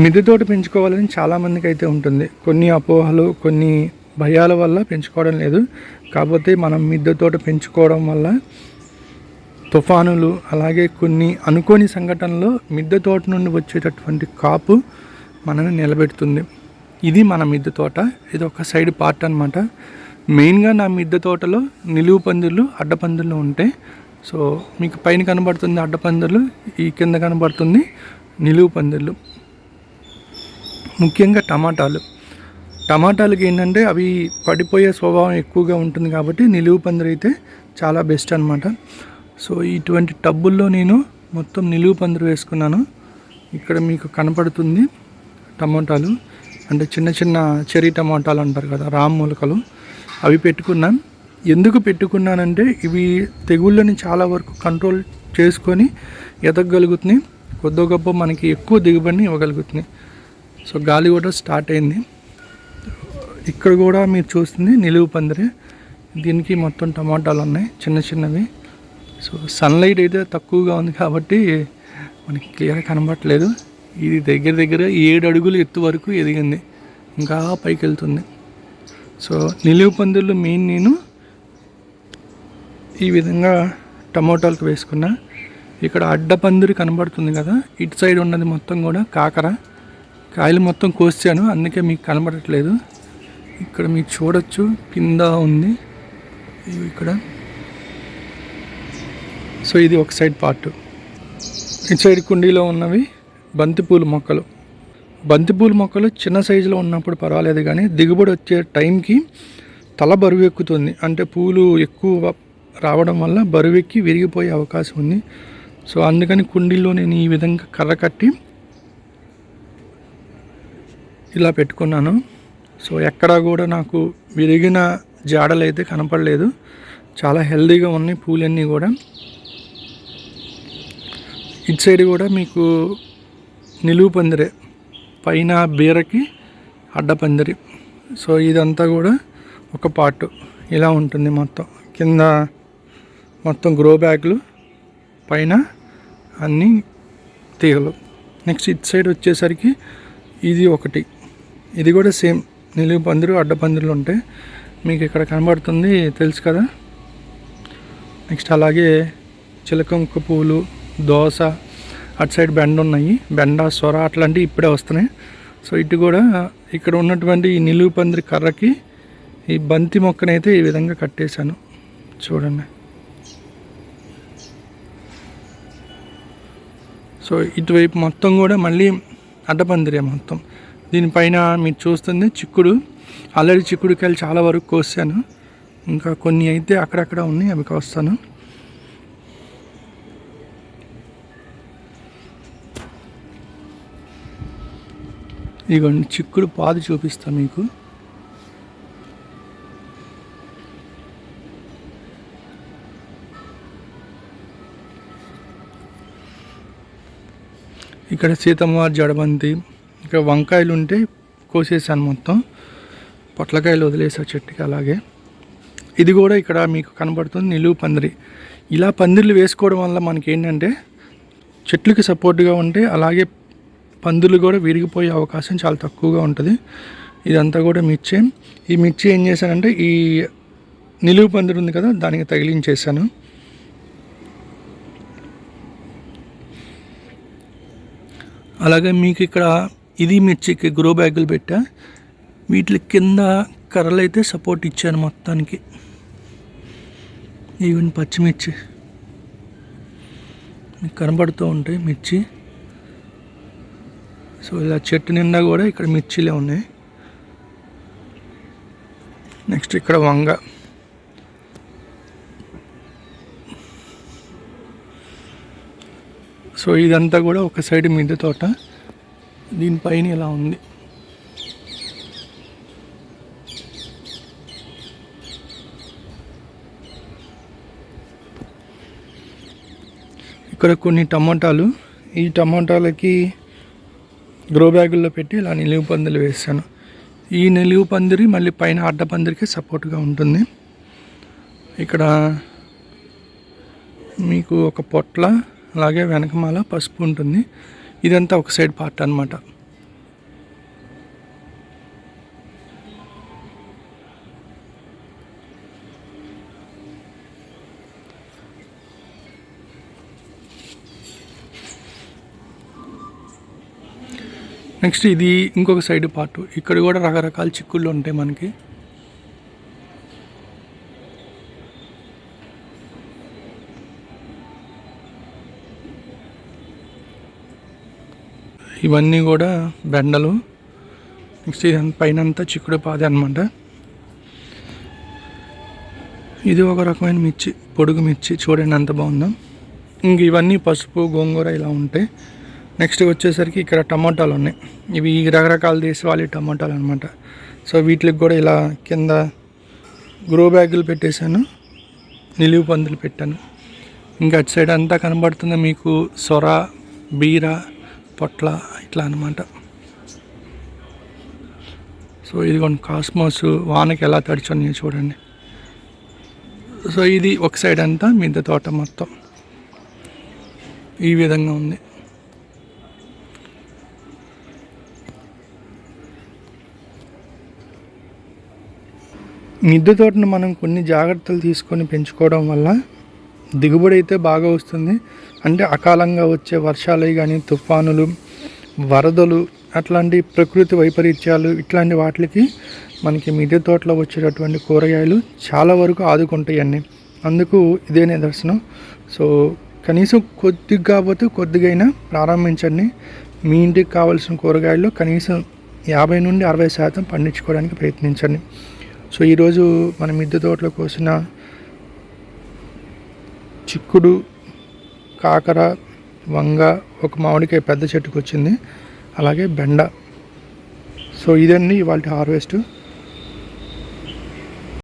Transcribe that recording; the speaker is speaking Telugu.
మిద్దె తోట పెంచుకోవాలని చాలామందికి అయితే ఉంటుంది. కొన్ని అపోహలు కొన్ని భయాల వల్ల పెంచుకోవడం లేదు. కాకపోతే మనం మిద్దె తోట పెంచుకోవడం వల్ల తుఫానులు అలాగే కొన్ని అనుకోని సంఘటనలో మిద్దె తోట నుండి వచ్చేటటువంటి కాపు మనని నిలబెడుతుంది. ఇది మన మిద్దె తోట ఇది ఒక సైడ్ పార్ట్ అనమాట మెయిన్గా నా మిద్దె తోటలో నిలువు పందిర్లు అడ్డపందిర్లు ఉంటాయి సో మీకు పైన కనబడుతుంది అడ్డపందిర్లు ఈ కింద కనబడుతుంది నిలువు పందిర్లు ముఖ్యంగా టమాటాలు. టమాటాలకి ఏంటంటే అవి పడిపోయే స్వభావం ఎక్కువగా ఉంటుంది కాబట్టి నిలువు పందిరి అయితే చాలా బెస్ట్ అనమాట సో ఇటువంటి టబ్బుల్లో నేను మొత్తం నిలువు పందిరి వేసుకున్నాను. ఇక్కడ మీకు కనపడుతుంది టమాటాలు. అంటే చిన్న చిన్న చెరీ టమాటాలు అంటారు కదా రామ్ మొలకలు. అవి పెట్టుకున్నాను ఎందుకు పెట్టుకున్నానంటే ఇవి తెగుళ్ళని చాలా వరకు కంట్రోల్ చేసుకొని ఎదగగలుగుతున్నాయి. కొద్ది గొప్ప మనకి ఎక్కువ దిగుబడిని ఇవ్వగలుగుతున్నాయి. సో గాలి కూడా స్టార్ట్ అయింది. ఇక్కడ కూడా మీరు చూస్తుంది నిలువు పందిరి. దీనికి మొత్తం టమాటాలు ఉన్నాయి చిన్న చిన్నవి. సో సన్లైట్ అయితే తక్కువగా ఉంది కాబట్టి మనకి క్లియర్ కనబడట్లేదు. ఇది దగ్గర దగ్గర ఏడు అడుగులు ఎత్తు వరకు ఎదిగింది. ఇంకా పైకి వెళ్తుంది. సో నిలువు పందిర్లు మెయిన్ నేను ఈ విధంగా టమోటాలకు వేసుకున్నా. ఇక్కడ అడ్డ పందిరి కనబడుతుంది కదా ఇటు సైడ్ ఉన్నది మొత్తం కూడా కాకర. కాయలు మొత్తం కోసాను అందుకే మీకు కనబడట్లేదు. ఇక్కడ మీరు చూడొచ్చు కింద ఉంది. ఇక్కడ. సో ఇది ఒక సైడ్ పార్ట్. ఇటు సైడ్ కుండీలో ఉన్నవి బంతిపూల మొక్కలు. బంతిపూల మొక్కలు చిన్న సైజులో ఉన్నప్పుడు పర్వాలేదు కానీ దిగుబడి వచ్చే టైంకి తల బరువు ఎక్కుతుంది. అంటే పూలు ఎక్కువ రావడం వల్ల బరువెక్కి విరిగిపోయే అవకాశం ఉంది. సో అందుకని కుండీలో నేను ఈ విధంగా కర్ర కట్టి ఇలా పెట్టుకున్నాను. సో ఎక్కడా కూడా నాకు విరిగిన జాడలు అయితే కనపడలేదు. చాలా హెల్దీగా ఉన్నాయి పూలన్నీ కూడా. ఇటు సైడ్ కూడా మీకు నిలువు పందిరే పైన బీరకి అడ్డపందిరి. సో ఇదంతా కూడా ఒక పార్ట్. ఇలా ఉంటుంది మొత్తం. కింద మొత్తం గ్రో బ్యాగ్లు పైన అన్నీ తీగలు. నెక్స్ట్ ఇటు సైడ్ వచ్చేసరికి ఇది ఒకటి. ఇది కూడా సేమ్ నిలువు పందిరు అడ్డ పందిరులు ఉంటాయి మీకు ఇక్కడ కనబడుతుంది తెలుసు కదా? నెక్స్ట్ అలాగే చిలకంక పూలు దోస అటు సైడ్ బెండ ఉన్నాయి. బెండ సొర అట్లాంటివి ఇప్పుడే వస్తున్నాయి. సో ఇటు కూడా ఇక్కడ ఉన్నటువంటి ఈ నిలువు పందిరి కర్రకి ఈ బంతి మొక్కనైతే ఈ విధంగా కట్టేశాను. చూడండి. సో ఇటువైపు మొత్తం కూడా మళ్ళీ అడ్డపందిరే మొత్తం. దీనిపైన మీరు చూస్తుంది చిక్కుడు ఆల్రెడీ చిక్కుడుకాయలు చాలా వరకు కోసాను. ఇంకా కొన్ని అయితే అక్కడక్కడ ఉన్నాయి అవి కోస్తాను. ఇదిగోండి చిక్కుడు పాదు చూపిస్తాను మీకు. ఇక్కడ సీతమ్మవారి జడబంతి ఇక్కడ వంకాయలు ఉంటే కోసేసాను మొత్తం. పొట్లకాయలు వదిలేసా చెట్టుకి అలాగే. ఇది కూడా ఇక్కడ మీకు కనబడుతుంది నిలువు పందిరి. ఇలా పందిర్లు వేసుకోవడం వల్ల మనకి ఏంటంటే చెట్లకి సపోర్ట్గా ఉంటే అలాగే పందులు కూడా విరిగిపోయే అవకాశం చాలా తక్కువగా ఉంటుంది. ఇదంతా కూడా మిర్చి. ఈ మిర్చి ఏం చేశానంటే ఈ నిలువు పందిరి ఉంది కదా దానికి తగిలించేసాను అలాగే మీకు ఇక్కడ ఇది మిర్చికి గ్రో బ్యాగులు పెట్టా. వీటి కింద కర్రలు అయితే సపోర్ట్ ఇచ్చాను మొత్తానికి. ఈవెన్ పచ్చిమిర్చి. కనబడుతూ ఉంటాయి మిర్చి. సో ఇలా చెట్టు నిండా కూడా ఇక్కడ మిర్చిలే ఉన్నాయి. నెక్స్ట్ ఇక్కడ వంగ. సో ఇదంతా కూడా ఒక సైడ్ మిద్దె తోట. దీనిపైన ఇలా ఉంది. ఇక్కడ కొన్ని టమాటాలు. ఈ టమాటాలకి గ్రో బ్యాగుల్లో పెట్టి ఇలా నిలువు పందిరి వేసాను ఈ నిలువు పందిరి మళ్ళీ పైన అడ్డ పందిరికి సపోర్ట్గా ఉంటుంది. ఇక్కడ మీకు ఒక పొట్ల అలాగే వెనకమాల పసుపు ఉంటుంది. ఇదంతా ఒక సైడ్ పార్ట్ అనమాట నెక్స్ట్ ఇది ఇంకొక సైడ్ పార్ట్. ఇక్కడ కూడా రకరకాల చిక్కుళ్ళు ఉంటాయి మనకి. ఇవన్నీ కూడా బెండలు. నెక్స్ట్ ఇది పైన అంతా చిక్కుడు పాదే అనమాట ఇది ఒక రకమైన మిర్చి పొడుగు మిర్చి. చూడండి అంత బాగుందో? ఇంక ఇవన్నీ పసుపు గోంగూర ఇలా ఉంటాయి. నెక్స్ట్ వచ్చేసరికి ఇక్కడ టమాటాలు ఉన్నాయి. ఇవి ఈ రకరకాల దేశవాళీ టమాటాలు అనమాట సో వీటికి కూడా ఇలా కింద గ్రో బ్యాగులు పెట్టేశాను. నిలువు పందులు పెట్టాను. ఇంకా అటు సైడ్ అంతా కనబడుతుంది మీకు సొర బీర పొట్ల. ఇట్లా అనమాట సో ఇదిగోండి కాస్మోస్ వానకి ఎలా తడిచొని చూడండి. సో ఇది ఒక సైడ్ అంతా మిద్దె తోట మొత్తం. ఈ విధంగా ఉంది. మిద్దె తోటను మనం కొన్ని జాగ్రత్తలు తీసుకొని పెంచుకోవడం వల్ల దిగుబడి అయితే బాగా వస్తుంది. అంటే అకాలంగా వచ్చే వర్షాలు కానీ తుఫానులు వరదలు అట్లాంటి ప్రకృతి వైపరీత్యాలు ఇట్లాంటి వాటికి మనకి మిద్దె తోటలో వచ్చేటటువంటి కూరగాయలు చాలా వరకు ఆదుకుంటాయి అన్నీ అందుకు ఇదే నిదర్శనం. సో కనీసం కొద్దిగా కాకపోతే కొద్దిగైనా ప్రారంభించండి. మీ ఇంటికి కావాల్సిన కూరగాయలు కనీసం యాభై నుండి అరవై శాతం పండించుకోవడానికి ప్రయత్నించండి. సో ఈరోజు మన మిద్దె తోటలో కోసిన చిక్కుడు కాకర వంగ ఒక మామిడికాయ పెద్ద చెట్టుకు వచ్చింది అలాగే బెండ. సో ఇదండి ఇవాళ హార్వెస్ట్.